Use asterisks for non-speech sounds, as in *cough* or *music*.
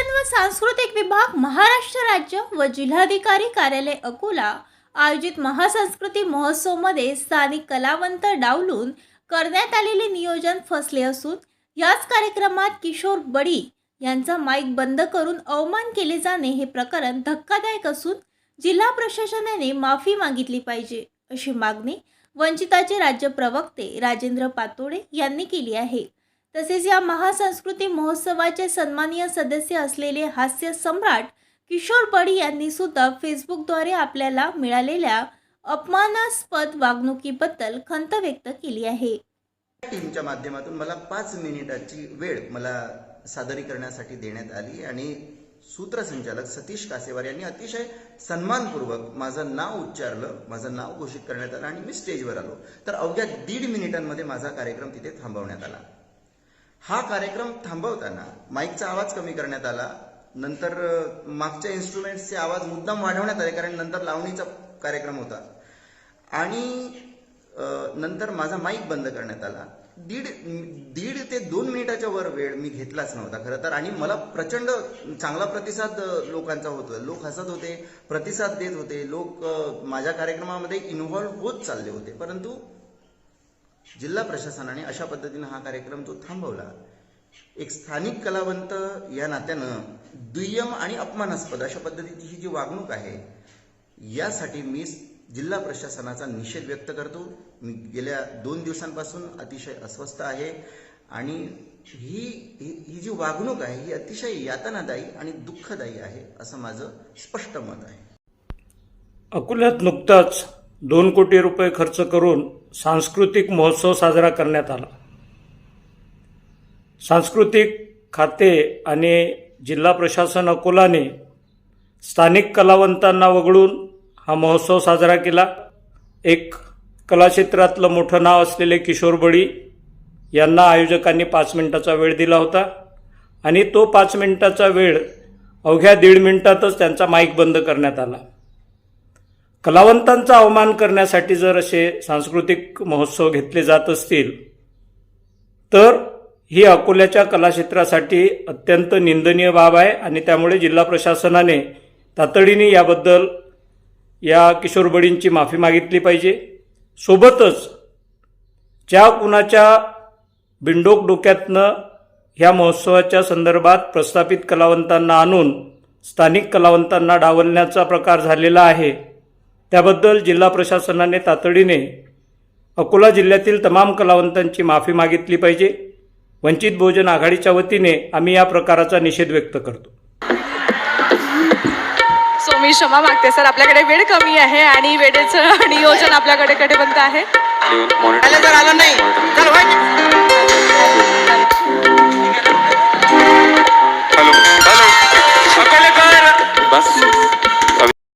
पर्यटन व सांस्कृतिक विभाग महाराष्ट्र राज्य व जिल्हाधिकारी कार्यालय अकोला आयोजित महासंस्कृती महोत्सवमध्ये स्थानिक कलावंत डावलून करण्यात आलेले नियोजन फसले असून याच कार्यक्रमात किशोर बडी यांचा माईक बंद करून अवमान केले जाणे हे प्रकरण धक्कादायक असून जिल्हा प्रशासनाने माफी मागितली पाहिजे अशी मागणी वंचिताचे राज्य प्रवक्ते राजेंद्र पातोडे यांनी केली आहे. तसेच या महासंस्कृती महोत्सवाचे सन्माननीय सदस्य असलेले हास्य सम्राट किशोर बडी यांनी सुद्धा फेसबुकद्वारे आपल्याला मिळालेल्या अपमानास्पद वागणुकीबद्दल खंत व्यक्त केली आहे. टीमच्या माध्यमातून मला पाच मिनिटाची वेळ मला सादरीकरणासाठी देण्यात आली आणि सूत्रसंचालक सतीश कासेवार यांनी अतिशय सन्मानपूर्वक माझं नाव उच्चारलं माझं नाव घोषित करण्यात आलं आणि मी स्टेजवर आलो. तर अवघ्या दीड मिनिटांमध्ये माझा कार्यक्रम तिथे थांबवण्यात आला. हा कार्यक्रम थांबवताना माईकचा आवाज कमी करण्यात आला. नंतर मागच्या इन्स्ट्रुमेंट्सचे आवाज मुद्दाम वाढवण्यात आले कारण नंतर लावणीचा कार्यक्रम होता. आणि नंतर माझा माईक बंद करण्यात आला. दीड दीड ते दोन मिनिटाच्या वर वेळ मी घेतलाच नव्हता खरं तर आणि मला प्रचंड चांगला प्रतिसाद लोकांचा होता लोक हसत होते प्रतिसाद देत होते. लोक माझ्या कार्यक्रमामध्ये इन्व्हॉल्व्ह होत चालले होते. परंतु जिल्हा प्रशासनाने अशा पद्धतीनं हा कार्यक्रम तो थांबवला एक स्थानिक कलावंत या नात्यानं दुय्यम आणि अपमानास्पद अशा पद्धतीची ही जी वागणूक आहे यासाठी मी जिल्हा प्रशासनाचा निषेध व्यक्त करतो. मी गेल्या दोन दिवसांपासून अतिशय अस्वस्थ आहे आणि ही ही जी वागणूक आहे ही अतिशय यातनादायी आणि दुःखदायी आहे असं माझं स्पष्ट मत आहे. अकोल्यात नुकताच दोन कोटी रुपये खर्च करून सांस्कृतिक महोत्सव साजरा करण्यात आला. सांस्कृतिक खाते आणि जिल्हा प्रशासन अकोलाने स्थानिक कलावंतांना वगळून हा महोत्सव साजरा केला. एक कलाक्षेत्रातलं मोठं नाव असलेले किशोर बळी यांना आयोजकांनी पाच मिनिटाचा वेळ दिला होता आणि तो पाच मिनिटाचा वेळ अवघ्या दीड मिनिटातच त्यांचा माईक बंद करण्यात आला. कलावंतांचा अवमान करण्यासाठी जर असे सांस्कृतिक महोत्सव घेतले जात असतील तर ही अकोल्याच्या कलाक्षेत्रासाठी अत्यंत निंदनीय बाब आहे आणि त्यामुळे जिल्हा प्रशासनाने तातडीने याबद्दल या किशोरबळींची माफी मागितली पाहिजे. सोबतच ज्या कुणाच्या बिंडोक डोक्यातनं ह्या महोत्सवाच्या संदर्भात प्रस्थापित कलावंतांना आणून स्थानिक कलावंतांना डावलण्याचा प्रकार झालेला आहे त्याबद्दल जिल्हा प्रशासनाने तातडीने अकोला जिल्ह्यातील तमाम कलावंतांची माफी मागितली पाहिजे. वंचित बहुजन आघाडीच्या वतीने आम्ही या प्रकाराचा निषेध व्यक्त करतो. सो मी क्षमा मागते सर. आपल्याकडे वेळ कमी आहे आणि वेळेचं *laughs* नियोजन आपल्याकडे कडेपर्यंत आहे. आलं तर आलं नाही.